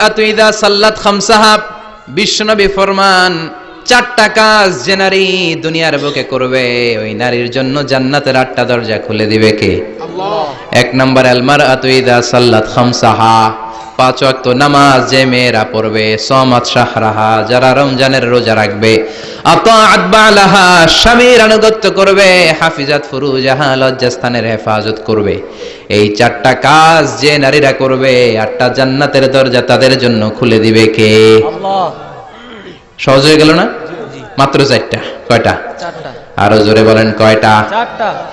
আতুইদা সাল্লাত খামসাহাব বিশ্বনবী ফরমান চারটা কাজ যে নারী দুনিয়ার বুকে করবে ওই নারীর জন্য জান্নাতের আটটা দরজা খুলে দিবে কে? এক নম্বর আলমার আতুইদা সাল্লাত খামসাহা। পাঁচ ওয়াক্ত নামাজ যে মেয়েরা পড়বে সমাত শাহরাহা যারা রমজানের রোজা রাখবে। স্বামীর আনুগত্য করবে হাফিজাত ফুরুজাহা লজ্জাস্থানের হেফাজত করবে। এই চারটা কাজ যে নারীরা করবে আটটা জান্নাতের দরজা তাদের জন্য খুলে দিবে কে? সহজ হয়ে গেল না? মাত্র চারটা কয়টা? আরও জোরে বলেন কয়টা?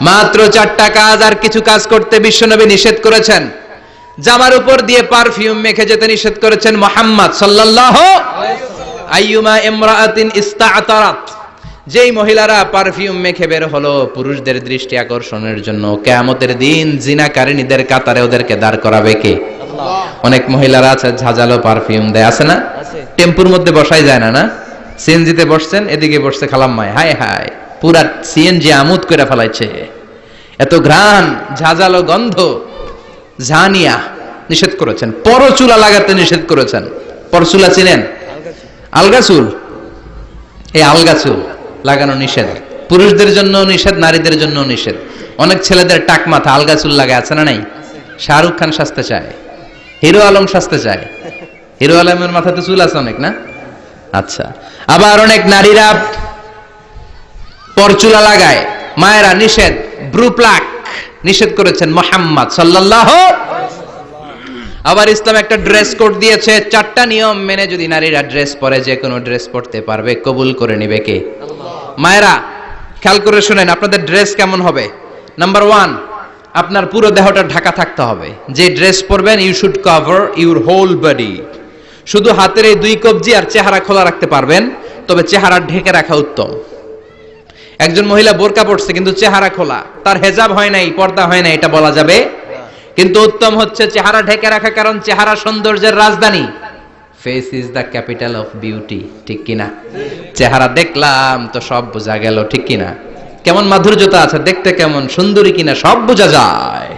মাত্র চারটা কাজ আর কিছু কাজ করতে বিশ্বনবী নিষেধ করেছেন। জামার উপর দিয়ে পারফিউম মেখে যেতে নিষেধ করেছেন মোহাম্মদ আইয়ুমা ইস্তাআতারাত। যেই মহিলারা পারফিউম মেখে বের হলো পুরুষদের দৃষ্টি আকর্ষণের জন্য কেয়ামতের দিন জিনাকারিনীদের কাতারে ওদেরকে দাঁড় করাবে কে? অনেক মহিলারা আছে ঝাঁঝালো পারফিউম দেয় আছে না? টেম্পুর মধ্যে বসাই যায় না না? সিএনজিতে বসছেন এদিকে বসছে খালাম্মায় হায় হায় পুরা সিএনজি আমোদ করে ফেলাইছে। এত ঘ্রাণ ঝাঁঝালো গন্ধ। ঝানিয়া নিষেধ করেছেন। পরচুলা লাগাতে নিষেধ করেছেন। পরচুলা চিনেন আলগা চুল? এই আলগা চুল লাগানো নিষেধ। পুরুষদের জন্য নিষেধ, নারীদের জন্য নিষেধ। অনেক ছেলেদের টাক মাথা আলগা চুল লাগে, আছে না নাই? শাহরুখ খান সাজতে চায়। হিরো আলম সাজতে চায়। হিরো আলমের মাথাতে চুল আছে অনেক, না? আচ্ছা। আবার অনেক নারীরা পরচুলা লাগায়। মায়েরা নিষেধ ব্রু প্লাক নিষেধ করেছেন মোহাম্মদ সাল্লাল্লাহু আবার ইসলাম একটা ড্রেস কোড দিয়েছে, চারটা নিয়ম মেনে যদি নারীরা ড্রেস পরে, যে কোনো ড্রেস পরতে পারবে। কবুল করে নিবে কে? মায়েরা, খেয়াল করে শুনেন, আপনাদের ড্রেস কেমন হবে? নাম্বার ওয়ান, আপনার পুরো দেহটা ঢাকা থাকতে হবে। যে ড্রেস পরবেন you should cover your whole body শুধু হাতের এই দুই কবজি আর চেহারা খোলা রাখতে পারবেন, তবে চেহারা ঢেকে রাখা উত্তম। একজন মহিলা বোরকা পড়ছে কিন্তু চেহারা খোলা। তার হেজাব হয় নাই, পর্দা হয় না এটা বলা যাবে। কিন্তু উত্তম হচ্ছে চেহারা ঢেকে রাখা, কারণ চেহারা সৌন্দর্যের রাজধানী। Face is the capital of beauty ঠিক কিনা? চেহারা দেখলাম তো সব বোঝা গেল, ঠিক কিনা? কেমন মাধুর্যতা আছে, দেখতে কেমন সুন্দরী কিনা, সব বোঝা যায়।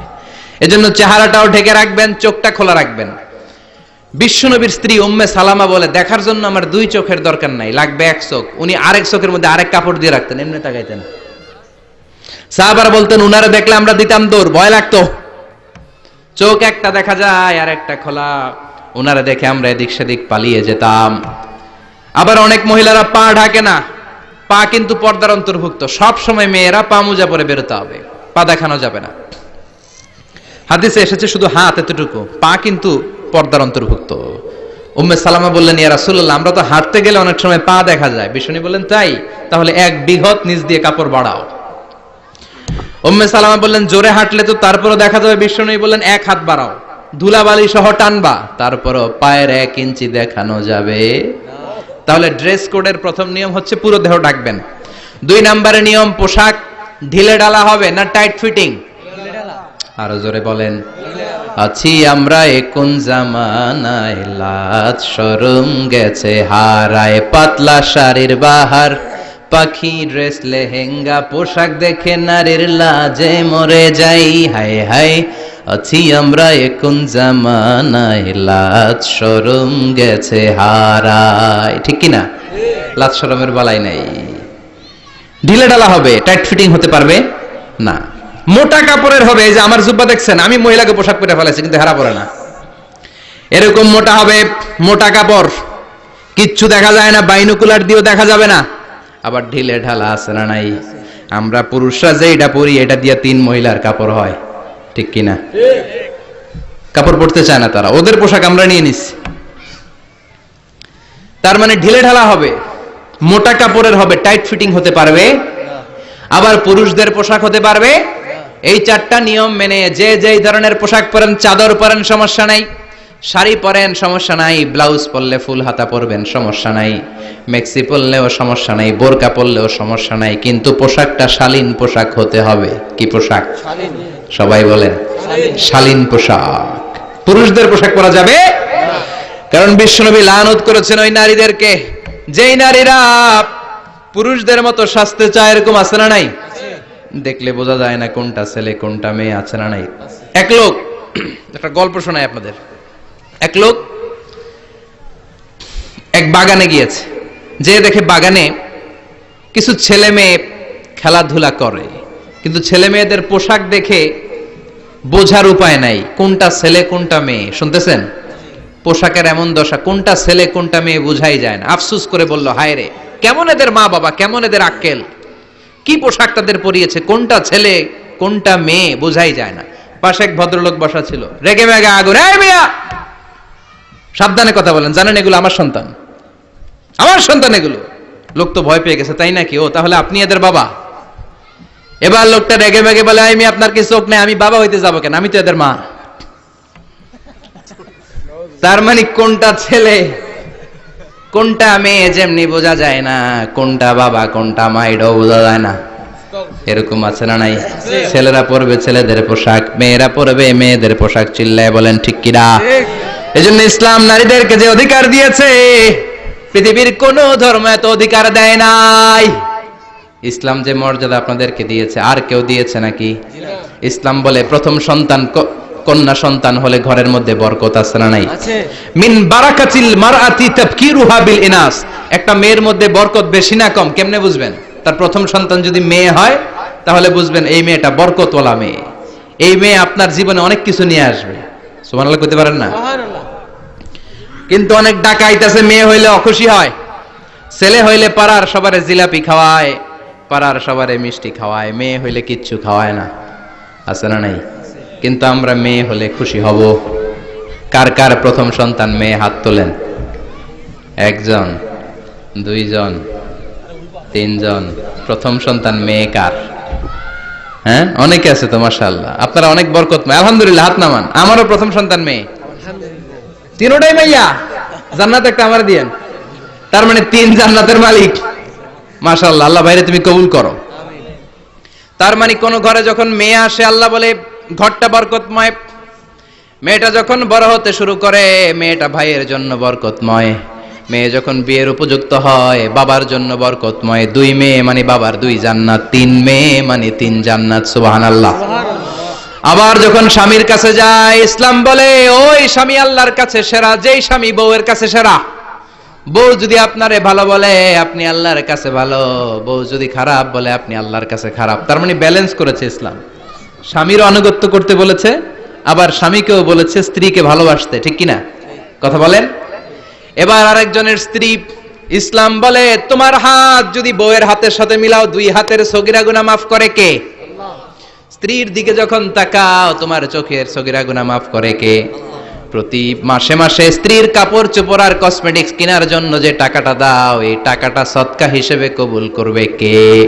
এজন্য চেহারাটাও ঢেকে রাখবেন, চোখটা খোলা রাখবেন। বিশ্বনবীর স্ত্রী উম্মে সালামা বলে, দেখার জন্য আমার দুই চোখের দরকার নাই, লাগবে এক চোখ। উনি আরেক চোখের মধ্যে আরেক কাপড় দিয়ে রাখতেন, এমনি তাকাইতেন। সাহাবারা বলতেন, উনারে দেখলে আমরা দিতাম দৌড়, ভয় লাগতো। চোখ একটা দেখা যায়, আর একটা খোলা। ওনারা দেখে আমরা এদিক সেদিক পালিয়ে যেতাম। আবার অনেক মহিলারা পা ঢাকে না, পা কিন্তু পর্দার অন্তর্ভুক্ত। সব সময় মেয়েরা পা মোজা পরে বেরোতে হবে, পা দেখানো যাবে না। হাদিসে এসেছে শুধু হাত এতটুকু, পা কিন্তু পর্দার অন্তর্ভুক্ত। উম্মে সালামা বললেন, ইয়া রাসূলুল্লাহ, আমরা তো হাঁটতে গেলে অনেক সময় পা দেখা যায়। বিষ্ণু বললেন, তাই? তাহলে এক বিঘত নিচ দিয়ে কাপড় বাড়াও। উম্মে সালামা বললেন, জোরে হাঁটলে তো তারপরও দেখা যাবে। বিষ্ণু বললেন, এক হাত বাড়াও। ধুলাবালি সহ টানবা, তারপরও পায়ের এক ইঞ্চি দেখানো যাবে। তাহলে ড্রেস কোডের প্রথম নিয়ম হচ্ছে পুরো দেহ ডাকবেন দুই নম্বরের নিয়ম, পোশাক ঢিলে ডালা হবে না টাইট ফিটিং? আরও জোরে বলেন, আছি আমরা একুন জামানায় লাজ শরম গেছে হারায় পাতলা শাড়ির বাহার। পাখি ড্রেস, লেহেঙ্গা, পোশাক দেখে নারীর লাজে মরে যাই, হায় হায়। আছি আমরা একুন জামানায় লাজ শরম গেছে হারায়। ঠিক কি না? লাজ শরমের বালাই নাই। ঢিলে ডালা হবে, টাইট ফিটিং হতে পারবে? না। মোটা কাপড়ের হবে, এই যে আমার জুব্বা দেখছেন, আমি মহিলাকে পোশাক পরে ফেলেছি কিন্তু হেরা পরে না। এরকম মোটা হবে, মোটা কাপড়, কিচ্ছু দেখা যায় না, বাইনোকুলার দিয়েও দেখা যাবে না। আবার ঢিলে ঢালা আছে না নাই? আমরা পুরুষরা যে এটা পরি, এটা দিয়ে তিন মহিলার কাপড় হয়, ঠিক কিনা? কাপড় পরতে চায় না তারা, ওদের পোশাক আমরা নিয়ে নিচ্ছি। তার মানে ঢিলে ঢালা হবে, মোটা কাপড়ের হবে, টাইট ফিটিং হতে পারবে, আবার পুরুষদের পোশাক হতে পারবে এই চারটা নিয়ম মেনে যে যেই ধরনের পোশাক পরেন চাদর পরেন সমস্যা নাই। শাড়ি পরেন সমস্যা নাই। ব্লাউজ পরলে ফুল হাতা পরবেন সমস্যা নাই। মেক্সি পরলেও সমস্যা নাই বোরকা পরলেও সমস্যা নাই। কিন্তু পোশাকটা শালীন পোশাক হতে হবে। কি পোশাক? সবাই বলেন শালীন। পোশাক। পুরুষদের পোশাক পরা যাবে? কারণ বিশ্বনবী লানত করেছেন ওই নারীদেরকে। যেই নারীরা পুরুষদের মতো স্বাস্থ্য চায় এরকম আছে না নাই? দেখলে বোঝা যায় না কোনটা ছেলে, কোনটা মেয়ে আছে না নাই। এক লোক, একটা গল্প শোনায় আপনাদের। এক লোক এক বাগানে গিয়েছে। যে দেখে বাগানে কিছু ছেলে মেয়ে খেলাধুলা করে। কিন্তু ছেলে মেয়েদের পোশাক দেখে বোঝার উপায় নাই, কোনটা ছেলে, কোনটা মেয়ে। শুনতেছেন? পোশাকের এমন দশা, কোনটা ছেলে, কোনটা মেয়ে বোঝাই যায় না। আফসুস করে বলল, হায় রে, কেমন এদের মা বাবা কেমন এদের আক্কেল? কি পোশাক তাদের পরিয়েছে? কোনটা ছেলে, কোনটা মেয়ে, বোঝাই যায় না। পাশে এক ভদ্রলোক বসা ছিল। রেগে মেগে আগুন সাবধানে কথা বলেন, জানেন এগুলো আমার সন্তান। আমার সন্তান এগুলো। লোক তো ভয় পেয়ে গেছে, তাই নাকি? ও, তাহলে আপনি এদের বাবা? এবার লোকটা রেগে মেগে বলে আমি আপনার কি চোখ নেই? আমি বাবা হইতে যাব কেন? আমি তো এদের মা। তার মানে কোনটা ছেলে কোনটা মেয়ে যেমনি বোঝা যায় না, কোনটা বাবা, কোনটা মা, এটাও বোঝা যায় না। এরকম আছে না নাই? ছেলেরা পরবে ছেলেদের পোশাক, মেয়েরা পরবে মেয়েদের পোশাক, চিল্লায় বলেন, ঠিক কিনা এজন্য ইসলাম নারীদেরকে যে অধিকার দিয়েছে, পৃথিবীর কোন ধর্ম এত অধিকার দেয় নাই। ইসলাম যে মর্যাদা আপনাদেরকে দিয়েছে, আর কেউ দিয়েছে নাকি? ইসলাম বলে প্রথম সন্তান কন্যা সন্তান হলে ঘরের মধ্যে বরকত আছে না নাই? মিন বারাকাতিল মারআতি তাফকিরুহা বিল ইনাস। একটা মেয়ের মধ্যে বরকত বেশি না কম কেমনে বুঝবেন? তার প্রথম সন্তান যদি মেয়ে হয় তাহলে বুঝবেন এই মেয়েটা বরকতওয়ালা মেয়ে। এই মেয়ে আপনার জীবনে অনেক কিছু নিয়ে আসবে। সুবহানাল্লাহ কইতে পারেন না? কিন্তু অনেক ডাকাইতেছে মেয়ে হইলে অখুশি হয়। ছেলে হইলে পাড়ার সবারে জিলাপি খাওয়ায় পাড়ার সবারে মিষ্টি খাওয়ায় মেয়ে হইলে কিচ্ছু খাওয়ায় না। আছে না নাই? কিন্তু আমরা মেয়ে হলে খুশি হব। কার কার প্রথম সন্তান মেয়ে হাত তোলেন? একজন, দুইজন, তিনজন। প্রথম সন্তান মেয়ে কার? হ্যাঁ? অনেকে আছে তো, মাশাআল্লাহ। আপনারা অনেক বরকত আলহামদুলিল্লাহ, হাত নামান। আমারও প্রথম সন্তান মেয়ে। তিনোটাই মাইয়া। জান্নাত একটা আমার দিয়েন। তার মানে তিন জান্নাতের মালিক। মাশাআল্লাহ, আল্লাহ বাইরে তুমি কবুল করো। তার মানে কোন ঘরে যখন মেয়ে আসে, আল্লাহ বলে ঘরটা বরকতময়। মেয়েটা যখন বড় হতে শুরু করে, মেয়েটা ভাইয়ের জন্য বরকতময়। মেয়ে যখন বিয়ের উপযুক্ত হয়, বাবার জন্য বরকতময়। দুই মেয়ে মানে বাবার দুই জান্নাত, তিন মেয়ে মানে তিন জান্নাত, সুবহানাল্লাহ। আবার যখন স্বামীর কাছে যায়, ইসলাম বলে, ওই স্বামী আল্লাহর কাছে সেরা, যেই স্বামী বউয়ের কাছে সেরা। বউ যদি আপনারে ভালো বলে, আপনি আল্লাহর কাছে ভালো। বউ যদি খারাপ বলে, আপনি আল্লাহর কাছে খারাপ। তার মানে ব্যালেন্স করেছে ইসলাম। স্বামীর আনুগত্য করতে বলেছে, আবার স্বামীকেও বলেছে স্ত্রীকে ভালোবাসতে, ঠিক কিনা? কথা বলেন? এবার আরেকজনের স্ত্রী, ইসলাম বলে, তোমার হাত যদি বউয়ের হাতের সাথে মিলাও, দুই হাতের সগিরা গুনাহ মাফ করে কে? স্ত্রীর দিকে যখন তাকাও, তোমার চোখের সগিরা গুনাহ মাফ করে কে? প্রতি মাসে মাসে স্ত্রীর কাপড় চোপড় আর কসমেটিক্স কেনার জন্য যে টাকাটা দাও, এই টাকাটা সৎকা হিসেবে কবুল করবে কে?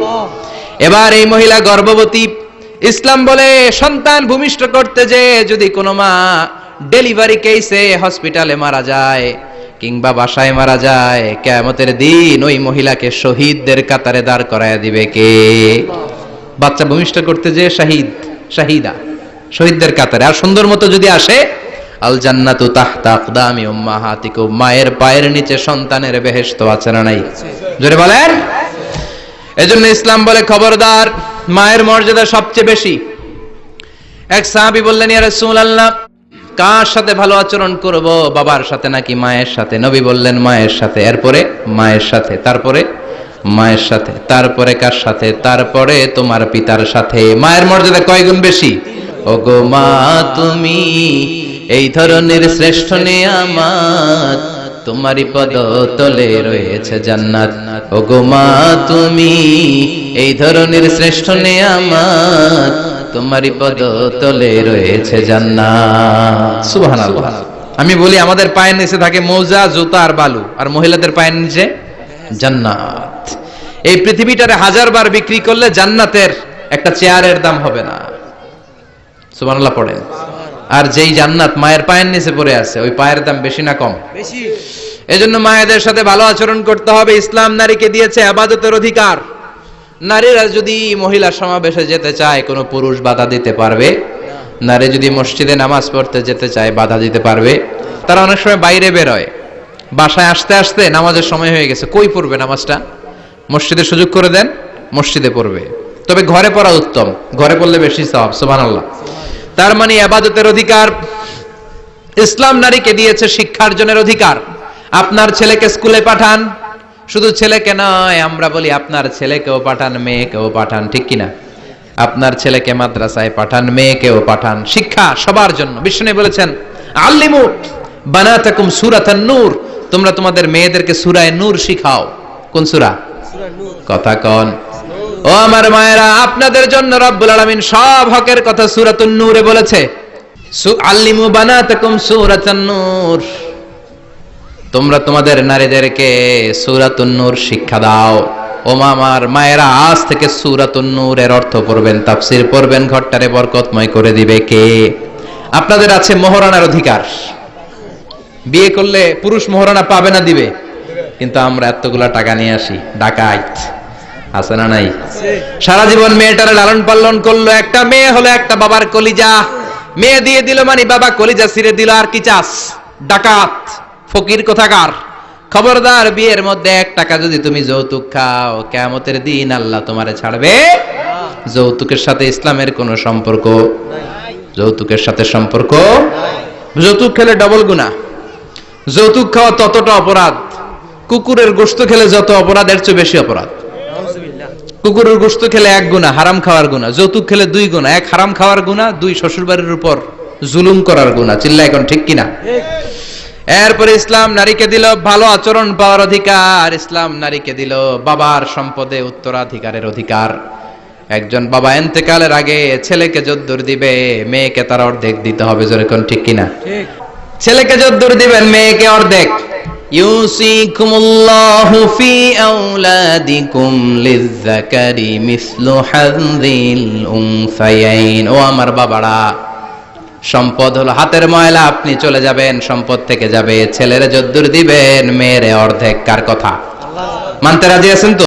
এবার এই মহিলা গর্ভবতী ইসলাম বলে সন্তান ভূমিষ্ঠ করতে যে যদি কোনো মা ডেলিভারি কেসে হসপিটালে মারা যায় কিংবা বাসায় মারা যায়, কেয়ামতের দিন ওই মহিলাকে শহীদদের কাতারে দাঁড় করায় দিবে কে? বাচ্চা ভূমিষ্ঠ করতে যে শাহিদ, শাহিদা, শহীদদের কাতারে। আর সুন্দর মতো যদি আসে আল জান্নাতু তাহতা আকদামি উম্মাহাতিকুম। মায়ের পায়ের নিচে সন্তানের বেহেশত আছে না নাই? জোরে বলেন? এজন্য ইসলাম বলে খবরদার মায়ের মর্যাদা সবচেয়ে বেশি। এক সাহাবী বললেন, ইয়া রাসূলুল্লাহ, কার সাথে ভালো আচরণ করব? বাবার সাথে নাকি মায়ের সাথে? নবী বললেন, মায়ের সাথে। এরপরে, মায়ের সাথে। তারপরে, মায়ের সাথে। তারপরে, কার সাথে? তারপরে, তোমার পিতার সাথে। মায়ের মর্যাদা কয় গুণ বেশি? ওগো মা, তুমি এই ধরনের শ্রেষ্ঠ আমার তোমারই পদ তলে রয়েছে জান্নাত। ওগো মা, তুমি এই ধরনের শ্রেষ্ঠ আমার তোমারই পদ তলে রয়েছে জান্নাত। সুবহানাল্লাহ। আমি বলি, আমাদের পায়ের নিচে থাকে মৌজা, জুতা আর বালু, আর মহিলাদের পায়ের নিচে জান্নাত। এই পৃথিবীটারে হাজার বার বিক্রি করলে জান্নাতের একটা চেয়ারের দাম হবে না। সুবহানাল্লাহ পড়েন। আর যেই জান্নাত মায়ের পায়ের নিচে পড়ে আছে ওই পায়ের দাম বেশি না কম? বেশি। এজন্য মায়েদের সাথে ভালো আচরণ করতে হবে। ইসলাম নারীকে দিয়েছে আবাদতের অধিকার। নারীরা যদি মহিলা সমাবেশে যেতে চায় কোনো পুরুষ বাধা দিতে পারবে। নারী যদি মসজিদে নামাজ পড়তে যেতে চায় বাধা দিতে পারবে। তারা অনেক সময় বাইরে বেরোয়। বাসায় আসতে আসতে নামাজের সময় হয়ে গেছে। কই পড়বে নামাজটা? মসজিদে সুযোগ করে দেন মসজিদে পড়বে। তবে ঘরে পড়া উত্তম। ঘরে পড়লে বেশি সব সুবহানাল্লাহ। তার মানে আবাদতের অধিকার। ইসলাম নারীকে দিয়েছে শিক্ষার্জনের অধিকার। আপনার ছেলেকে স্কুলে পাঠান। শুধু ছেলেকে নয়, আমরা বলি আপনার ছেলেকেও পাঠান, মেয়েকেও পাঠান, ঠিক কিনা? আপনার ছেলেকে মাদ্রাসায় পাঠান, মেয়েকেও পাঠান। শিক্ষা সবার জন্য। বিষ্ণু বলেছেন, আল্লিমু বানাতাকুম সূরাতান নূর। তোমরা তোমাদের মেয়েদেরকে সূরায়ে নূর শিখাও। কোন সূরা? কথা কন। ও আমার মায়েরা, আপনাদের জন্য রব্বুল আলামিন সব হকের কথা সূরাতুন নূরে বলেছে। আল্লিমু তোমরা তোমাদের নারীদেরকে সূরাতুন নূর শিক্ষা দাও। ও মামার মায়েরা, আজ থেকে সূরাতুন নূরের অর্থ পড়বেন, তাফসীর পড়বেন, ঘরটারে বরকতময় করে দিবে কে? আপনাদের আছে মোহরানার অধিকার। বিয়ে করলে পুরুষ মোহরানা পাবে না, দিবে। কিন্তু আমরা এতগুলা টাকা নিয়ে আসি। ডাকাইত আছে না নাই? সারা জীবন মেয়েটারে লালন পালন করল। একটা মেয়ে হলো একটা বাবার কলিজা। মেয়ে দিয়ে দিল মানে বাবা কলিজা ছিঁড়ে দিল। আর কি চাস? ডাকাত। ফকির কোথাকার? খবরদার বিয়ের মধ্যে এক টাকা যদি তুমি যৌতুক খাও কেমতের দিন আল্লাহ তোমারে ছাড়বে। যৌতুকের সাথে ইসলামের কোনো সম্পর্ক? যৌতুকের সাথে সম্পর্ক? যৌতুক খেলে ডবল গুণা যৌতুক খাওয়া ততটা অপরাধ। কুকুরের গোস্ত খেলে যত অপরাধ এর চেয়ে বেশি অপরাধ। কুকুরের গোস্ত খেলে এক গুণা হারাম খাওয়ার গুণা। যৌতুক খেলে দুই গুণা। এক হারাম খাওয়ার গুণা দুই শ্বশুরবাড়ির উপর জুলুম করার গুণা। চিল্লা এখন ঠিক কিনা? এরপরে ইসলাম নারীকে দিল ভালো আচরণ পাওয়ার অধিকার। ইসলাম নারীকে দিল বাবার সম্পদে উত্তরাধিকারের অধিকার। একজন বাবা এন্তেকালের আগে ছেলেকে যদ্দুর দিবে মেয়েকে তার অর্ধেক দিতে হবে। যেরকম ঠিক কিনা? ছেলেকে যদ্দুর দিবেন মেয়েকে অর্ধেক। ইউসিকুমুল্লাহু ফি আওলাদিকুম লিযযাকারি মিসলু হাযিল উনসায়াইন। ও আমার বাবারা, সম্পদ হলো হাতের ময়লা, আপনি চলে যাবেন, সম্পদ থেকে যাবে, ছেলেরা যদ্দুর দিবেন, মেয়েরে অর্ধেক কার কথা? মানতে রাজি আছেন তো?